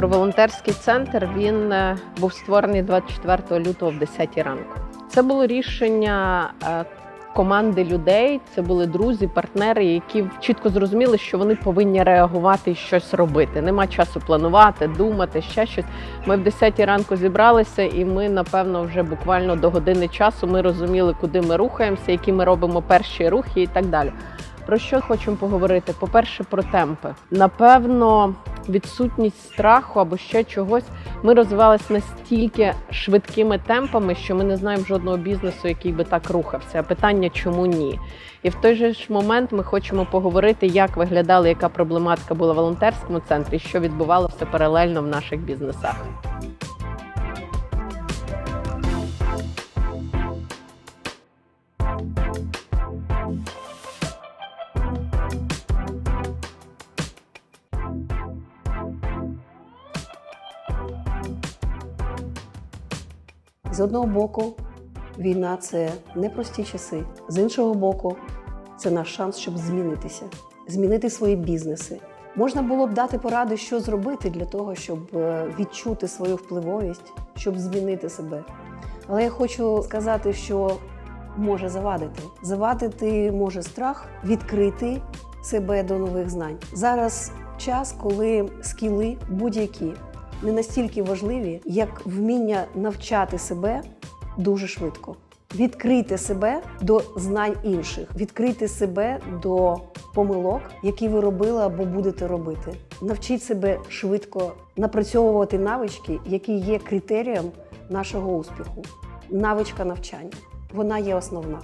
Про волонтерський центр він е, був створений 24 лютого в 10 ранку. Це було рішення е, команди людей. Це були друзі, партнери, які чітко зрозуміли, що вони повинні реагувати і щось робити. Нема часу планувати, думати, ще щось. Ми в 10 ранку зібралися, і ми, напевно, вже буквально до години часу ми розуміли, куди ми рухаємося, які ми робимо перші рухи і так далі. Про що хочемо поговорити? По-перше, про темпи. Напевно, відсутність страху або ще чогось. Ми розвивалися настільки швидкими темпами, що ми не знаємо жодного бізнесу, який би так рухався. Питання, чому ні? І в той же ж момент ми хочемо поговорити, як виглядала, яка проблематика була в волонтерському центрі, що відбувалося паралельно в наших бізнесах. З одного боку, війна це непрості часи. З іншого боку, це наш шанс, щоб змінитися, змінити свої бізнеси. Можна було б дати поради, що зробити для того, щоб е, відчути свою впливовість, щоб змінити себе. Але я хочу сказати, що може завадити. Завадити може страх, відкрити себе до нових знань. Зараз час, коли скіли будь-які не настільки важливі, як вміння навчати себе дуже швидко. Відкрити себе до знань інших, відкрити себе до помилок, які ви робили або будете робити. Навчіть себе швидко напрацьовувати навички, які є критерієм нашого успіху. Навичка навчання. Вона є основна.